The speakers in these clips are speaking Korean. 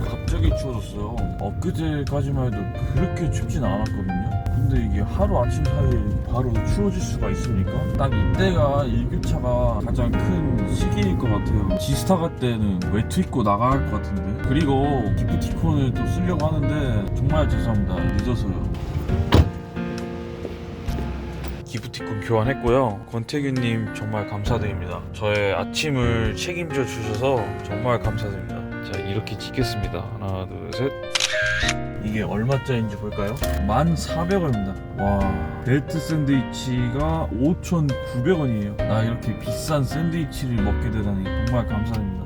갑자기 추워졌어요. 엊그제까지만 해도 그렇게 춥진 않았거든요. 근데 이게 하루 아침 사이에 바로 추워질 수가 있습니까? 딱 이때가 일교차가 가장 큰 시기일 것 같아요. 지스타 갈 때는 외투 입고 할것 같은데. 그리고 기프티콘을 또 쓰려고 하는데 정말 죄송합니다. 늦어서요. 기프티콘 교환했고요. 권태규님 정말 감사드립니다. 저의 아침을 책임져 주셔서 정말 감사드립니다. 자 이렇게 찍겠습니다. 하나 둘 셋. 이게 얼마짜리인지 볼까요? 1,400원입니다. 와 벨트 샌드위치가 5,900원이에요. 나 이렇게 비싼 샌드위치를 먹게 되다니 정말 감사드립니다.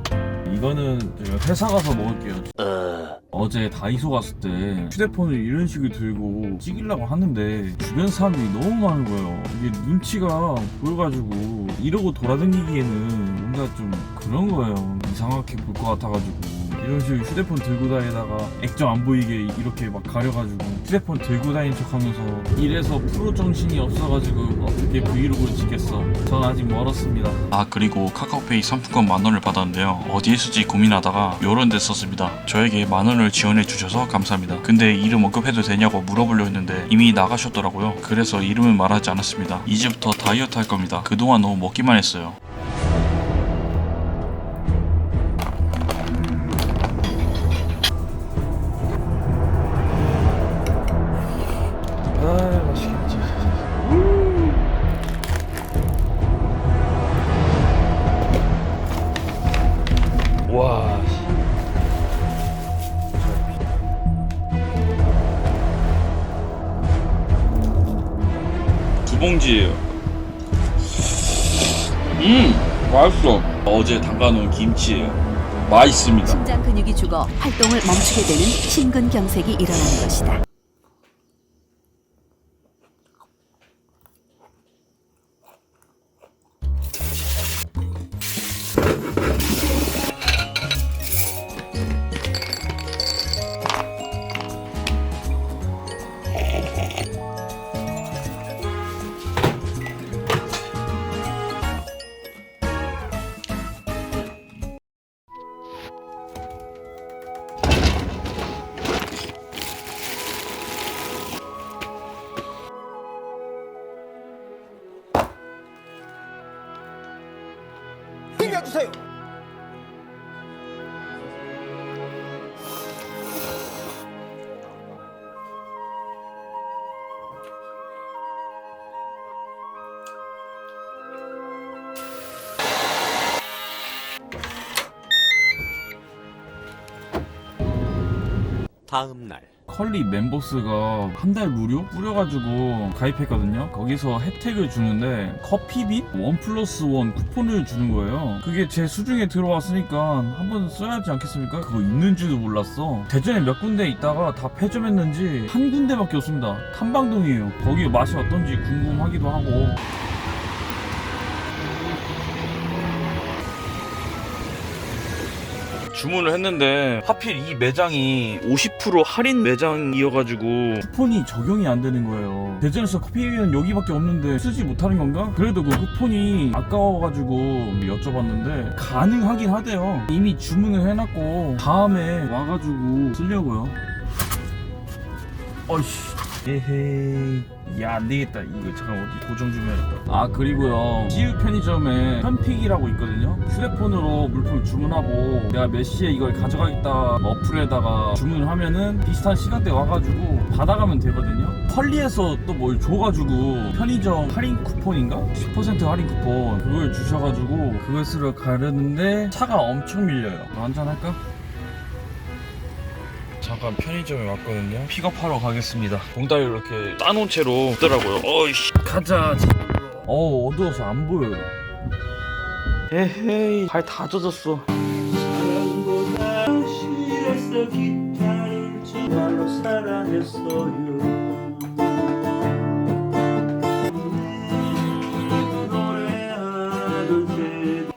이거는 회사 가서 먹을게요. 어제 다이소 갔을 때 휴대폰을 이런 식으로 들고 찍으려고 하는데 주변 사람들이 너무 많은 거예요. 이게 눈치가 보여가지고 이러고 돌아다니기에는 뭔가 좀 그런 거예요. 이상하게 볼 것 같아가지고. 이런 식으로 휴대폰 들고 다니다가 액정 안 보이게 이렇게 막 가려가지고 휴대폰 들고 다닌 척 하면서 이래서 프로 정신이 없어가지고 어떻게 브이로그를 찍겠어. 전 아직 멀었습니다. 아 그리고 카카오페이 상품권 만 원을 받았는데요. 어디에 쓰지 고민하다가 요런 데 썼습니다. 저에게 만 원을 지원해 주셔서 감사합니다. 근데 이름 언급해도 되냐고 물어보려 했는데 이미 나가셨더라고요. 그래서 이름은 말하지 않았습니다. 이제부터 다이어트 할 겁니다. 그동안 너무 먹기만 했어요 와. 두 봉지예요. 음, 맛있어. 어제 담가놓은 김치예요. 맛있습니다. 심장 근육이 죽어 활동을 멈추게 되는 심근경색이 일어나는 것이다. 챙겨주세요. 다음 날 컬리 멤버스가 한 달 무료 뿌려가지고 가입했거든요. 거기서 혜택을 주는데 커피빈 원 플러스 원 쿠폰을 주는 거예요. 그게 제 수중에 들어왔으니까 한번 써야지 않겠습니까? 그거 있는 줄도 몰랐어. 대전에 몇 군데 있다가 다 폐점했는지 한 군데밖에 없습니다. 탐방동이에요. 거기 맛이 어떤지 궁금하기도 하고. 주문을 했는데 하필 이 매장이 50% 할인 매장이어가지고 쿠폰이 적용이 안 되는 거예요. 대전에서 커피는 여기밖에 없는데 쓰지 못하는 건가? 그래도 그 쿠폰이 아까워가지고 여쭤봤는데 가능하긴 하대요. 이미 주문을 해놨고 다음에 와가지고 쓰려고요. 어이씨. 에헤이. 야, 안 되겠다. 이거 잠깐 어디 고정 좀 해야겠다. 아, 그리고요. CU 편의점에 현픽이라고 있거든요. 휴대폰으로 물품을 주문하고 내가 몇 시에 이걸 가져가겠다 어플에다가 주문을 하면은 비슷한 시간대에 와가지고 받아가면 되거든요. 컬리에서 또 뭘 줘가지고 편의점 할인 쿠폰인가? 10% 할인 쿠폰 그걸 주셔가지고 그걸 쓰러 가려는데 차가 엄청 밀려요. 한잔 할까? 잠깐 편의점에 왔거든요. 픽업하러 가겠습니다. 봉다리 이렇게 따놓은 채로 있더라고요. 어이씨. 가자. 어 어두워서 안 보여요. 에헤이 발 다 젖었어. 사랑보다 싫었어 기타를 정말로 사랑했어요 노래하던 때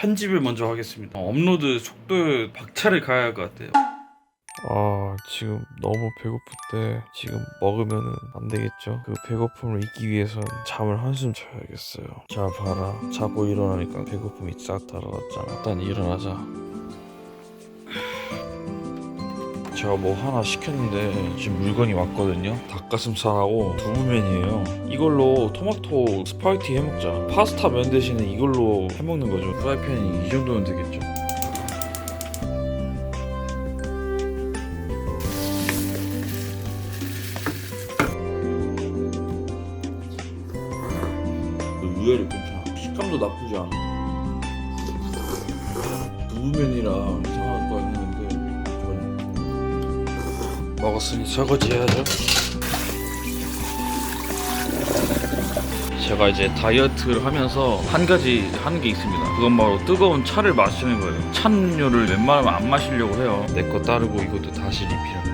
편집을 먼저 하겠습니다. 업로드 속도에 박차를 가야 할 것 같아요. 아 지금 너무 배고플 때 지금 먹으면은 안 되겠죠? 그 배고픔을 잊기 위해선 잠을 한숨 자야겠어요. 자 봐라. 자고 일어나니까 배고픔이 싹 달아났잖아. 일단 일어나자 제가 뭐 하나 시켰는데 지금 물건이 왔거든요. 닭가슴살하고 두부면이에요. 이걸로 토마토 스파게티 해먹자. 파스타 면 대신에 이걸로 해먹는 거죠. 프라이팬이 이 정도면 되겠죠. 의외로 괜찮아. 식감도 나쁘지 않아. 두부면이랑 이상할 거 먹었으니 설거지 해야죠. 제가 이제 다이어트를 하면서 한 가지 하는 게 있습니다. 그건 바로 뜨거운 차를 마시는 거예요. 찬류를 웬만하면 안 마시려고 해요. 내 거 따르고 이것도 다시 리필합니다.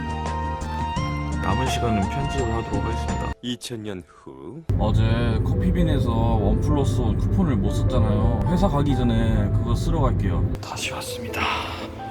남은 시간은 편집을 하도록 하겠습니다. 2000년 후. 어제 커피빈에서 원 플러스 원 쿠폰을 못 썼잖아요. 회사 가기 전에 그거 쓰러 갈게요. 다시 왔습니다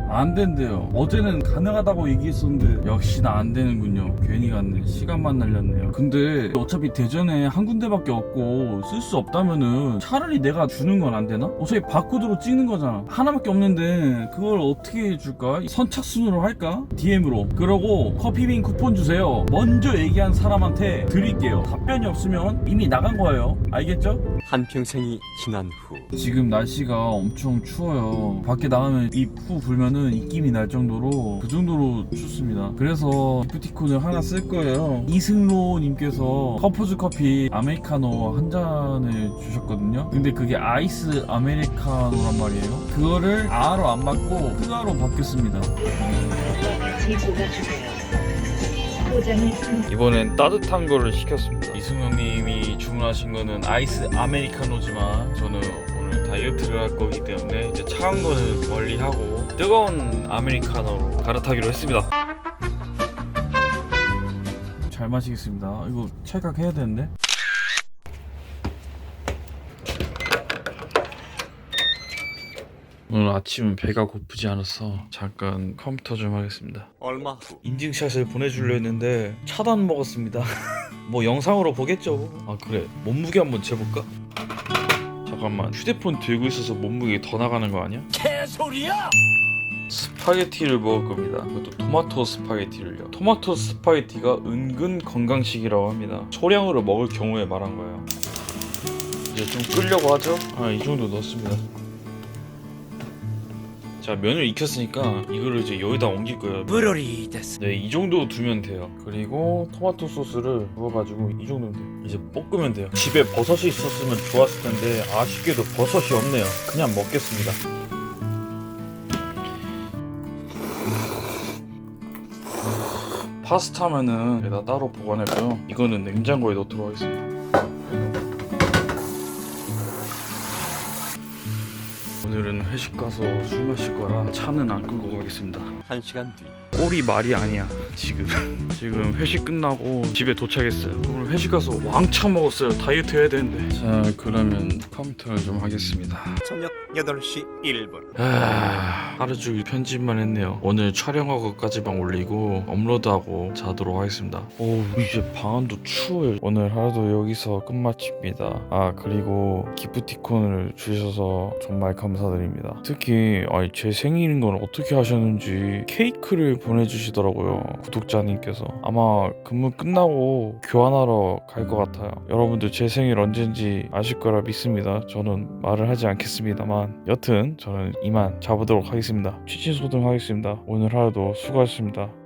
안 된대요. 어제는 가능하다고 얘기했었는데 역시나 안 되는군요. 괜히 갔네. 시간만 날렸네요. 근데 어차피 대전에 한 군데밖에 없고 쓸 수 없다면은 차라리 내가 주는 건 안 되나? 어차피 바코드로 찍는 거잖아. 하나밖에 없는데 그걸 어떻게 줄까? 선착순으로 할까? DM으로. 그러고 커피빈 쿠폰 주세요. 먼저 얘기한 사람한테 드릴게요. 답변이 없으면 이미 나간 거예요. 알겠죠? 한평생이 지난 후 지금 날씨가 엄청 추워요. 밖에 나가면 입후 불면은 입김이 날 정도로 그 정도로 춥습니다. 그래서 기프티콘을 하나 쓸 거예요. 이승로님께서 커퍼즈 커피 아메리카노 한 잔을 주셨거든요. 근데 그게 아이스 아메리카노란 말이에요. 그거를 아로 안 맞고 흑아로 바뀌었습니다. 제보가 주세요. 포장을 이번엔 따뜻한 거를 시켰습니다. 주문하신 거는 아이스 아메리카노지만 저는 오늘 다이어트를 할 거기 때문에 이제 차가운 거는 멀리 하고 뜨거운 아메리카노로 갈아타기로 했습니다. 잘 마시겠습니다. 이거 찰칵 해야 되는데. 오늘 아침은 배가 고프지 않아서 잠깐 컴퓨터 좀 하겠습니다. 얼마 후 인증샷을 보내주려 했는데 차단 먹었습니다. 뭐 영상으로 보겠죠. 아 그래 몸무게 한번 재볼까? 잠깐만 휴대폰 들고 있어서 몸무게 더 나가는 거 아니야? 개소리야! 스파게티를 먹을 겁니다. 그것도 토마토 스파게티를요. 토마토 스파게티가 은근 건강식이라고 합니다. 소량으로 먹을 경우에 말한 거예요. 이제 좀 끓려고 하죠? 아 이 정도 넣습니다. 자 면을 익혔으니까 이거를 이제 여기다 옮길 거예요. 네, 이 정도 두면 돼요. 그리고 토마토 소스를 부어가지고 이 정도면 돼요. 이제 볶으면 돼요. 집에 버섯이 있었으면 좋았을 텐데 아쉽게도 버섯이 없네요. 그냥 먹겠습니다. 파스타면은 여기다 따로 보관했고요. 이거는 냉장고에 넣도록 하겠습니다. 오늘은 회식 가서 술 마실 거라 차는 안 끌고 가겠습니다. 한 시간 뒤. 꼴이 말이 아니야 지금. 지금 회식 끝나고 집에 도착했어요. 오늘 회식 가서 왕창 먹었어요. 다이어트 해야 되는데. 자 그러면 컴퓨터를 좀 하겠습니다. 저녁 8시 1분. 아, 하루 종일 편집만 했네요. 오늘 촬영하고까지만 올리고 업로드하고 자도록 하겠습니다. 오 이제 방안도 추워요. 오늘 하루도 여기서 끝마칩니다. 아 그리고 기프티콘을 주셔서 정말 감사드립니다. 특히 아니, 제 생일인 건 어떻게 하셨는지 케이크를 보내주시더라고요 구독자님께서. 아마 근무 끝나고 교환하러 갈 것 같아요. 여러분들 제 생일 언젠지 아실 거라 믿습니다. 저는 말을 하지 않겠습니다만 여튼 저는 이만 자보도록 하겠습니다. 취침소등 하겠습니다. 오늘 하루도 수고하셨습니다